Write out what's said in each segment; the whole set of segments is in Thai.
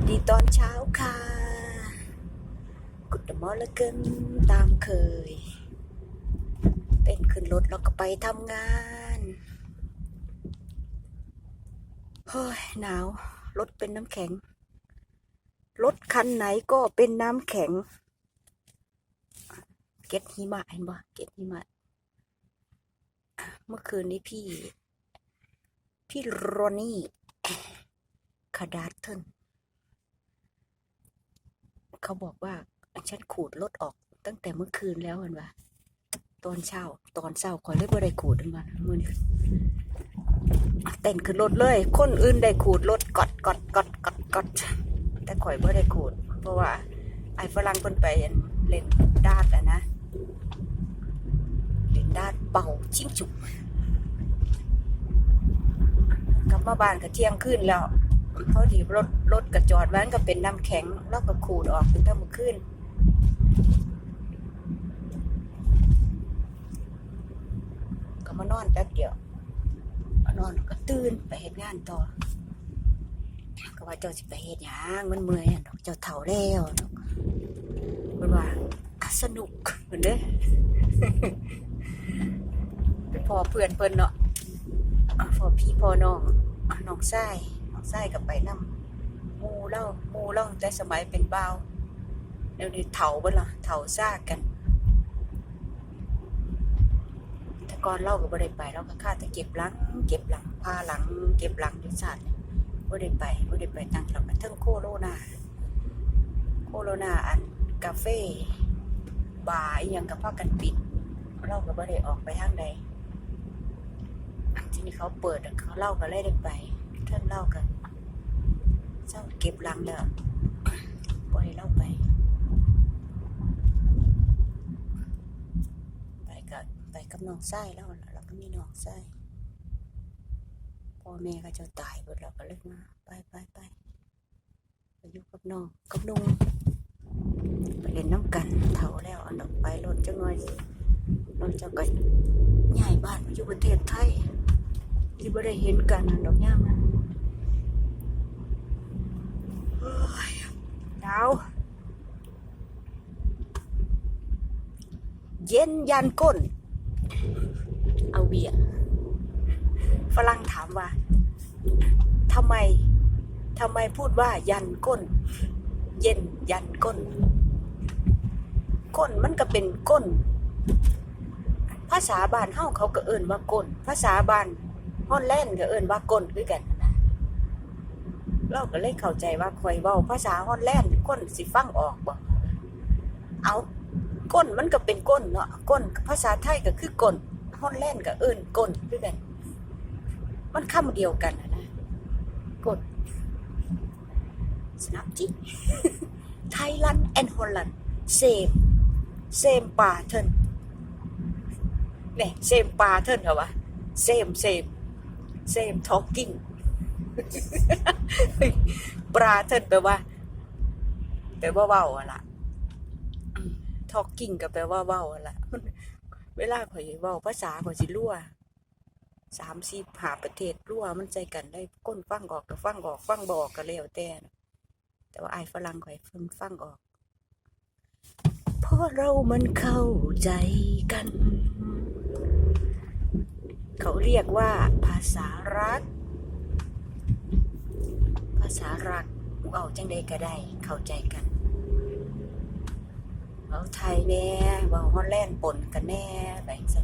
สดีตอนเช้าค่ะ กุดมอละกันตามเคย เต้นขึ้นรถแล้วก็ไปทำงานเฮ้ยหนาว รถเป็นน้ำแข็ง รถคันไหนก็เป็นน้ำแข็ง เก็ตหิมะเห็นบ่เก็ตหิมะ เมื่อคืนนี้พี่ พี่โรนี่คาดาเทน เขาบอกว่าฉันขูดรถออกตั้งแต่เมื่อคืนแล้วเห็นปะตอนเช้า ตอนเช้าขอยเลยบ่ได้ขูดมันมามือนเต้นขึ้นรถเลย คนอื่นได้ขูดรถกอดกอดกอดกอดกอดแต่ข่อยบ่ได้ขูด เพราะว่า ไอ้ฝรั่งเพิ่นไปเล่นดาดอะนะเล่นดาดเป่าชิงจุกกลับมาบ้านก็เที่ยงคืนแล้ว พอดีรถรถกระจอดไว้ก็เป็นน้ำแข็งแล้วก็ขูดออกตั้งแต่เมื่อคืนก็มานอนแป๊บเดียวมานอนก็ตื่นไปเฮ็ดงานต่อก็ว่าเจ้าสิไปเฮ็ดหยังมันเมื่อยดอกเจ้าเฒ่าแล้วมันว่าสนุกเหมือนเด้ไปพอเพื่อนเพิ่นเนาะพอพี่พอน้องน้องไส้ ไส้กับไปนำหมูเล่ามูเล่าตั้งแต่สมัยเป็นบ่าวเดี๋ยวนี้เถาเบ่ล่ะเถาซากกันแต่ก่อนเล่าก็บ่ได้ไปเราก็ค่าแต่เก็บหลัง เก็บหลังพาหลัง เก็บหลังอยู่ศาสตร์บ่ได้ไปบ่ได้ไปตั้งเราก็เทิงโคโรนาโคโรนาอันกาเฟ่บาร์อีหยังก็พากันปิด เราก็บ่ได้ออกไปทางใดที่นี้เขาเปิดเขาเล่าก็เลยได้ไป เทิงเล่ากันเจ้าเก็บหลังแล้วปล่อยเล่าไป ไปกับไปกับน้องไส้แล้วล่ะแล้วก็มีน้องไส้พ่อแม่ก็จะตายหมดแล้วก็เลยมา ไปไปไปไปอยู่กับน้องกับลุงไปเล่นน้ำกันเถาแล้วอันดอกไปรถจังหน่อยราจะก็ย้ายบ้านอยู่ประเทศไทยที่ไม่ได้เห็นกันน่ะดอกย่ามนะโอ้ยหนาว เย็นยันก้น เอาเบียร์ฝรั่งถามว่าทำไมทำไมพูดว่ายันก้น เย็นยันก้น ก้นมันก็เป็นก้น ภาษาบ้านเฮาเขาก็เอิ้นว่าก้น ภาษาบ้านฮอนแลนด์ก็เอิ้นว่ากลคือกัน เราก็เลยเข้าใจว่าคอยเว้าภาษาฮอนแลนด์คนสิฟังออกบ่เอาก้นมันก็เป็นก้นเนาะก้นภาษาไทยก็คือกลฮอนแลนด์ก็เอิ้นกลคือกัน มันคำเดียวกันนะนะกลสนับจิไทยแลนแอนด์ฮอลแลนด์เซมเซมปาเทินเนี่ยเซมปาเทินเหรอวะเซมเซม same talking ปลาเทินแปลว่าแปลว่าเว้าอะล่ะ talking ก็แปลว่าเว้าอะล่ะเวลาข่อยเว้าภาษาข่อยสิรั่วสามสิบหาประเทศรั่วมันใจกันได้ก้นฟังออกก็ฟังออกฟังบอกก็แล้วแต่แต่ว่าไอ้ฝรั่งข่อยเพิ่งฟังออกเพราะเรามันเข้าใจกัน เขาเรียกว่าภาษารัก ษารักเอาจังใดก็ได้เข้าใจกันเอาไทยแน่เว่าฮอลแลนด์ปนกันแน่ไปสั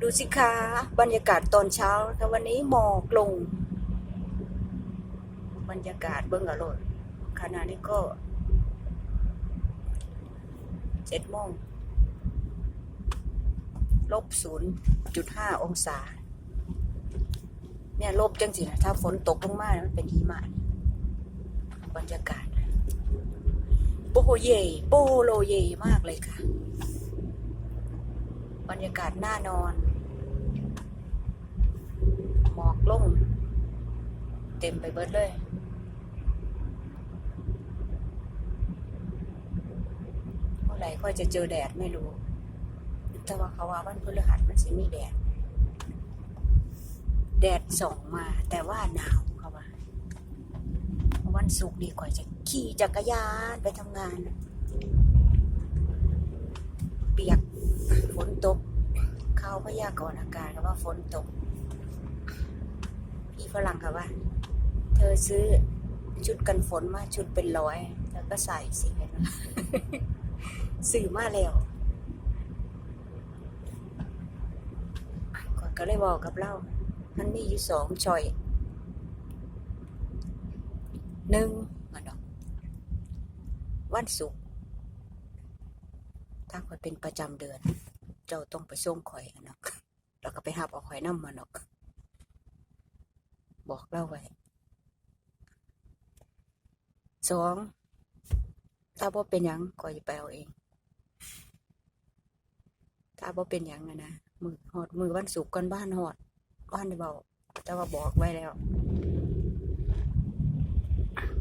ดูสิคะบรรยากาศตอนเช้าแต่วันนี้หมอกลง บรรยากาศเบื้องอรดขณะนี้ก็เจ็ดโมงลบศูนย์จุดห้าองศา เนี่ยลบจังสินะถ้าฝนตกลงมามันเป็นหิมะบรรยากาศโปโฮเยโปโลเยมากเลยค่ะ บรรยากาศน่านอน หมอกลงเต็มไปเบิดเลยเมื่อไหร่ค่อยจะเจอแดดไม่รู้ แต่ว่าเขาว่าวันพฤหัสมันสิมีแดด แดดส่องมาแต่ว่าหนาวเขาว่าวันศุกร์นี่ข่อยจะขี่จักรยานไปทำงาน เปียกฝนตก เข้าพยากรณ์อากาศก็ว่าฝนตกพี่ฝรั่งค่ะว่า เธอซื้อชุดกันฝนมาชุดเป็นร้อยแล้วก็ใส่สิซื้อมาแล้วก่อนก็เลยบอกกับเรา มันมีอยู่สองชอยหนึ่งมาดอกวันศุกร์ถ้าข่อยเป็นประจำเดือน เจ้าต้องไปส่งข่อยอะเนาะแล้วก็ไปหาเอาข่อยน้ำมาเนาะบอกเล่าไว้สองถ้าบ่เป็นยังข่อยจะไปเอาเอง ถ้าบ่เป็นยังนะมือหอดมือวันศุกร์ก่อนบ้านหอด บ้านได้เบาแต่ว่าบอกไว้แล้ว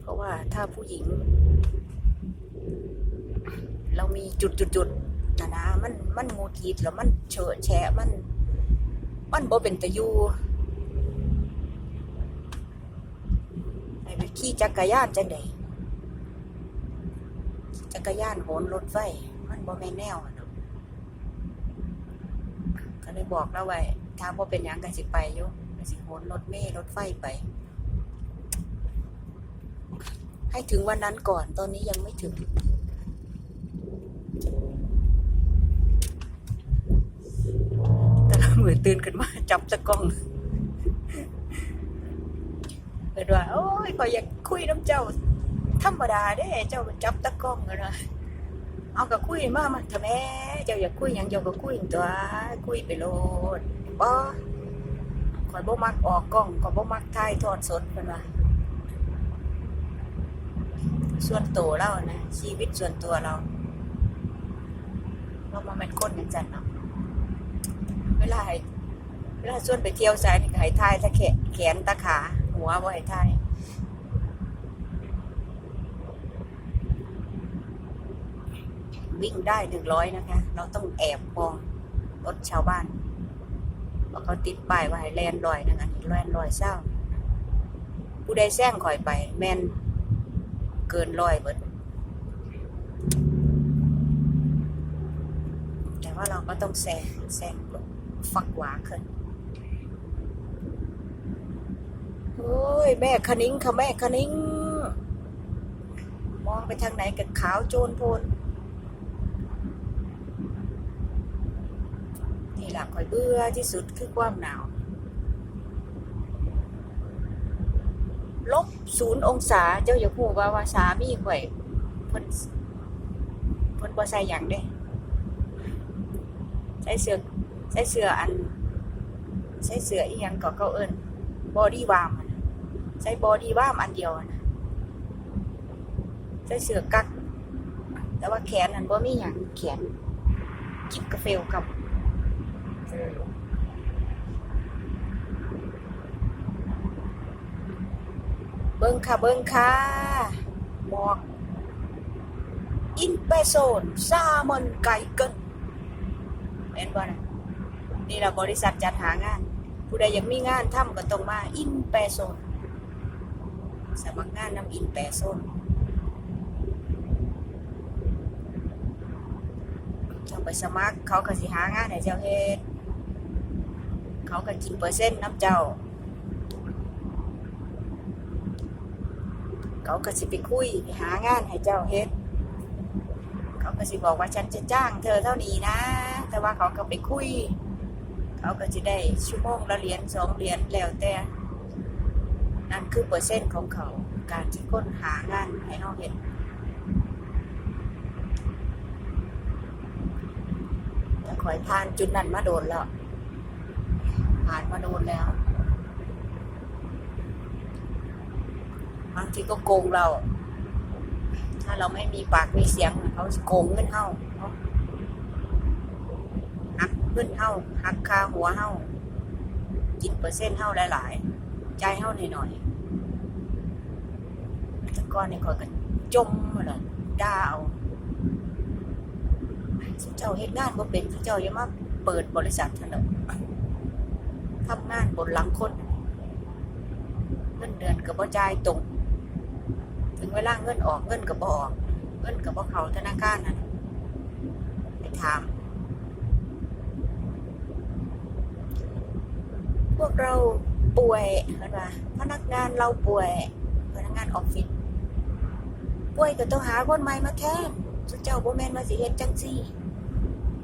เพราะว่าถ้าผู้หญิง เรามีจุดจุดจุดนะนะมันมันงูทีดแล้วมันเฉอะแฉะมัน มันบ่เป็นตะยูให้ไปขี่จักรยานจังไดจักรยานโหนรถไฟมันบ่แม่นแนวอะเนาะก็เลยบอกแล้วไว้ ถ้าบ่เป็นยังก็สิไปอยู่ก็สิโหนรถเมล์รถไฟไป ให้ถึงวันนั้นก่อน ตอนนี้ยังไม่ถึง แต่ละมือตื่นขึ้นมาจับตะกล้องเกิดว่า โอ้ยขอยอยากคุยน้ำเจ้า ธรรมดาเด้ เจ้าจับตะกล้องกันนะเอากับคุยมามาทำไมเจ้าอยากคุยหยังเจ้าก็คุยตัว คุยไปโลด บ่ขอยบ่มักออกกล้องขอยบ่มักถ่ายทอดสดเพิ่นว่าส่วนตัวเรานะชีวิตส่วนตัวเราเรามาเป็นคนอย่างจันเนาะเวลาให้เวลาชวนไปเที่ยวสายนี่ก็ให้ทายตะแขนแขนตะขา หัวบ่ให้ทายวิ่งได้หนึ่งร้อยนะคะ เราต้องแอบมองรถชาวบ้าน เพราเขาติดป้ายว่าให้แลนลอยนะคะแลนลอยเศร้าผู้ใดแซงข่อยไป แม่นเกินร้อยเบิดแต่ว่าเราก็ต้องแซงแซงฝักหวาขึ้นโอ้ยแม่คณิ้งค่ะแม่คณิ้ง มองไปทางไหนกับขาวโจนโพน นี่อยเบื่อที่สุดคือความหนาว ลบศูนย์องศาเจ้าอย่าพูดว่าว่าสามีข่อยเพิ่นเพิ่นบ่ใส่หยังเด้ใส่เสื้อใส่เสื้ออัน ใส่เสื้ออีหยังก็เขาเอิ้นบอดี้วามใส่บอดี้วามอันเดียวนะใส่เสื้อกักแต่ว่าแขนนั้นบ่มีหยังแขนจิบกาแฟกับ เบิ้งค่ะ เบิ้งค่ะหมอกอินเปโซนซามอนไก่เกินเห็นบ่นะนี่เราบริษัทจัดหางาน ผู้ใดยากมีงานทำก็ต้องมาอินแปโซนสมัครงานนำอินแปโซนเจ้าไปสมัครเขาก็สิหางานให้เจ้าเฮ็ด เขาก็กินเปอร์เซ็นต์น้ำเจ้า เขาก็สิไปคุยไปหางานให้เจ้าเฮ็ด เขาก็สิบอกว่าฉันจะจ้างเธอเท่านี้นะ แต่ว่าเขาก็ไปคุย เขาก็จะได้ชั่วโมงละเหรียญสองเหรียญแล้วแต่ นั่นคือเปอร์เซ็นต์ของเขาการที่ค้นหางานให้เขาเห็นแต่คอยผ่านจุดนั้นมาโดนแล้ว ผ่านมาโดนแล้วบางทีก็โกงเรา ถ้าเราไม่มีปากมีเสียงเขาโกงเงินเฮาเขาหักเงินเฮาหักคาหัวเฮาจิตเปอร์เซ็นต์เฮาหลาย ๆ ใจเฮาหน่อยๆแต่ก่อนนี่คอยกันจมเลยด่าเอาเจ้าเฮ็ดงานบ่เป็นเจ้าอย่ามาเปิดบริษัทถนน ทำงานบนหลังคนเงินเดือนกับบ่จ่ายตรงเวลาเงินออกเงินก็บ่ออกเงินก็บ่เขาธนาคารนั่นไปถามพวกเราป่วยเห็นป่ะพนักงานเราป่วยพนักงานออฟฟิศป่วยก็ต้องหาคนใหม่มาแทนสุเจ้าบ่แม่นมาสิเฮ็ดจังซี่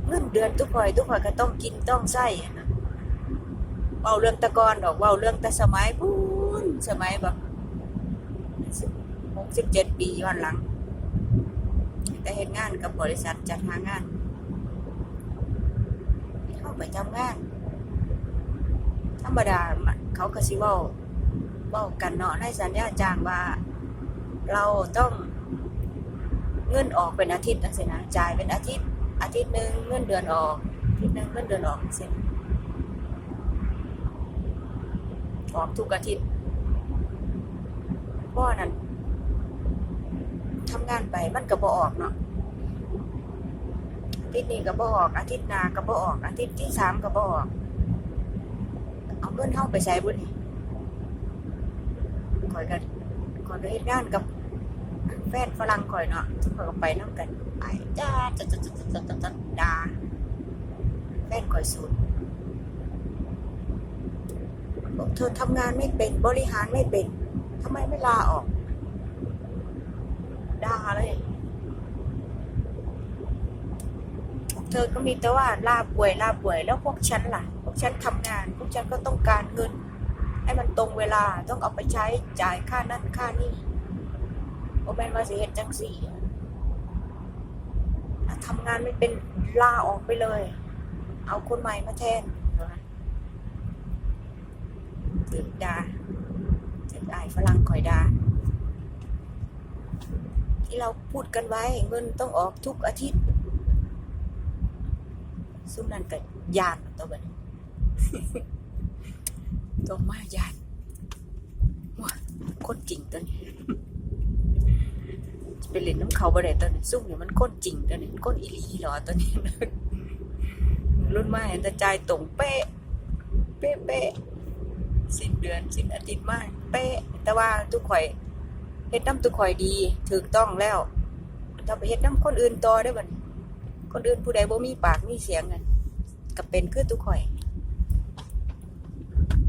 เงินเดือนทุกข่อยทุกข่อยก็ต้องกินต้องใช้ เว้าเรื่องตะกอนดอกเว้าเรื่องแต่สมัยพูนสมัยแบบ67ปีย้อนหลัง แต่เฮ็ดงานกับบริษัทจัดหางาน เข้าไปทำงาน ธรรมดาเขาก็สิเว้าเว้ากันเนาะในสัญญาจ้างว่า เราต้องเงินออกเป็นอาทิตย์จังซี่นะจ่ายเป็นอาทิตย์ อาทิตย์หนึงเงินเดือนออกอาทิตย์หนึงเงินเดือนออกจังซี่นะ ออกทุกอาทิตย์บ่อนั่นทำงานไปมันก็บ่ออกเนาะอาทิตย์นี้ก็บ่ออก อาทิตย์หน้าก็บ่ออก อาทิตย์ที่สามก็บ่ออก เอาเงินเฮาไปใช้บุญข่อยก็ข่อยก็เฮ็ดงานกับแฟนฝรั่งข่อยเนาะข่อยก็ไปนํกันไปจ้าจัดจัดจัดจัดจัดจัดาแฟนข่อยสุด บอกเธอทำงานไม่เป็นบริหารไม่เป็นทำไมไม่ลาออกด่าเลยเธอก็มีแต่ว่าลาป่วยลาป่วยแล้วพวกฉันล่ะ พวกฉันทำงาน พวกฉันก็ต้องการเงิน ให้มันตรงเวลาต้องเอาไปใช้จ่ายค่านั่นค่านี่โอแมนว่าสิเฮ็ดจังสี่ทำงานไม่เป็นลาออกไปเลย เอาคนใหม่มาแทน ถึกดาถึกอายฝรั่งคอยดา ที่เราพูดกันไว้เงินต้องออกทุกอาทิตย์ซุ่มนั่นก็ยานตัวบันตัวมายานว้าคนจริงตัวนี้จะไปเล่นน้ำเขาบ่ได้ตัวนี้ซุ่มเนี่ยมันคนจริงตัวนี้คนอีหลีหรอตัวนี้รุ่นมาเห็นแต่ใจตรงเป๊ะ เป๊ะเป๊ะ สิ้นเดือนสิ้นอาทิตย์มากเป๊ะ แต่ว่าทุกข่อยเฮ็ดน้ำทุกข่อยดีถูกต้องแล้วถ้าไปเฮ็ดน้ำคนอื่นต่อได้บัดนี้คนอื่นผู้ใดบ่มีปากมีเสียงกันก็เป็นคือทุกข่อย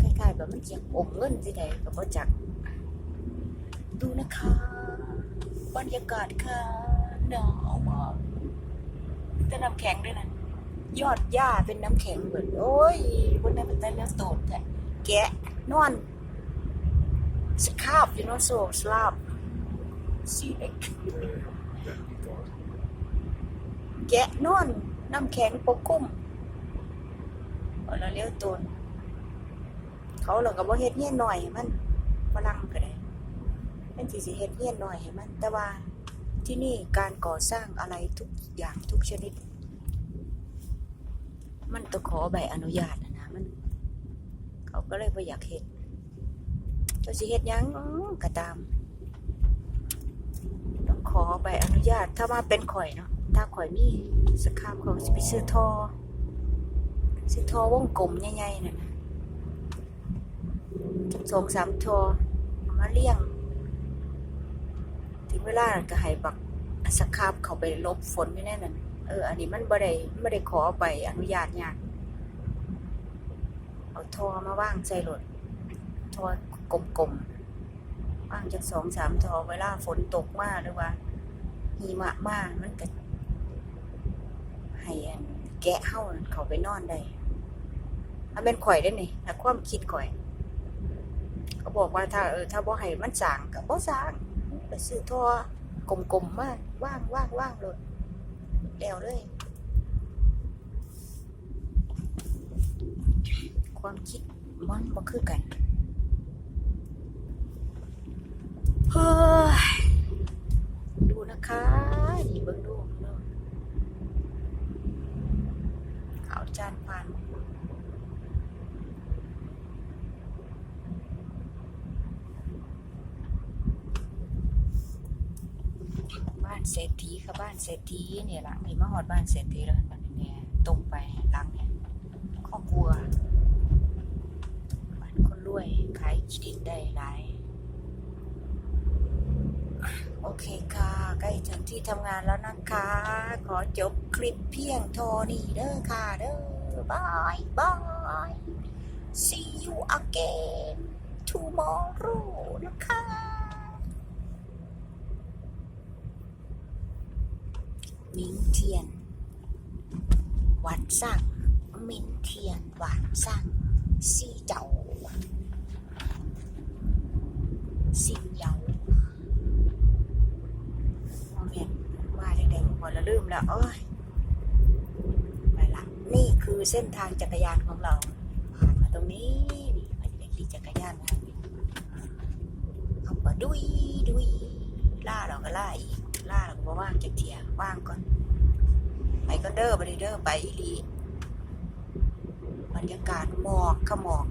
คล้ายๆแบบมันเสียงอมเงินสิใดก็บ่จัก ดูนะคะบรรยากาศค่ะหนาวมากแต่น้ำแข็งด้วยนะยอดหญ้าเป็นน้ำแข็งเหมือนโอ้ยคนนั้นเป็นแต่เลือดโตดแท้แกะ นอนสคาบอยู่เนาะโซสลาบซีเอ็กแกะนอนน้ำแข็งปกคลุมเอาละเลี้ยวตูนเขาเราก็บ่เฮ็ดเฮียหน่อยมันฝรั่งก็ได้เป็นสิสิเฮ็ดเฮียหน่อยให้มัน แต่ว่าที่นี่การก่อสร้างอะไรทุกอย่างทุกชนิด มันต้องขอใบอนุญาต เขาก็เลยบ่อยากเฮ็ดเจ้าสิเฮ็ดยังอื้อก็ตาม ต้องขอใบอนุญาต ถ้ามาเป็นข่อยเนาะ ถ้าข่อยมีสกามเขาสิไปซื้อทอ ซื้อทอวงกลมใหญ่ๆนั่นน่ะสองสามทอมาเลี้ยง ถึงเวลาก็ให้บักสกามเขาไปลบฝนอยู่แน่นั่นเออ อันนี้มันบ่ได้ไม่ได้ขอใบอนุญาตยาก เอาทอมาว่างใส่รถทอกลมๆว่างจากสองสามทอเวลาฝนตกมากหรือว่าหิมะมากมันก็ให้อันแกะเฮาเขาไปนอนได้ถ้าเป็นข่อยได้นี่ถ้าความคิดข่อย เขาบอกว่าถ้าเออถ้าบ่ให้มันสางก็บ่สางไปซื้อทอกลมๆมาว่างว่างว่างเลยแล้วเลย ความคิดมันบ่คือกันเฮ้ยดูนะคะนี่เบิ่งดูเนาะขาวจานพันบ้านเศรษฐีค่ะบ้านเศรษฐีเนี่ยละนี่มาหอดบ้านเศรษฐีแล้วบ้านเนี่ยตรงไปหลังเนี่ยครอบครัวบ้ กินได้หลายโอเคค่ะ ใกล้ถึงที่ทำงานแล้วนะคะ ขอจบคลิปเพียงเทอนี้เด้อค่ะเด้อบายบาย see you again tomorrow นะคะมิงเทียนหวานสั่งมินเทียนหวานสั่งซีเจ้า ซิงเหยาโมเมนว่าเด็กๆหมดแล้วลืมแล้วเอ้ยไปละนี่คือเส้นทางจักรยานของเราผ่านมาตรงนี้นี่ไปเด็กขี่จักรยานนะเอามาดุยดุยล่าเราก็ล่าอีกล่าเราก็บ่ว่างจักเทียว่างก่อนไปก็เด้อไปเด้อไปอีหลีบรรยากาศหมอกขมอก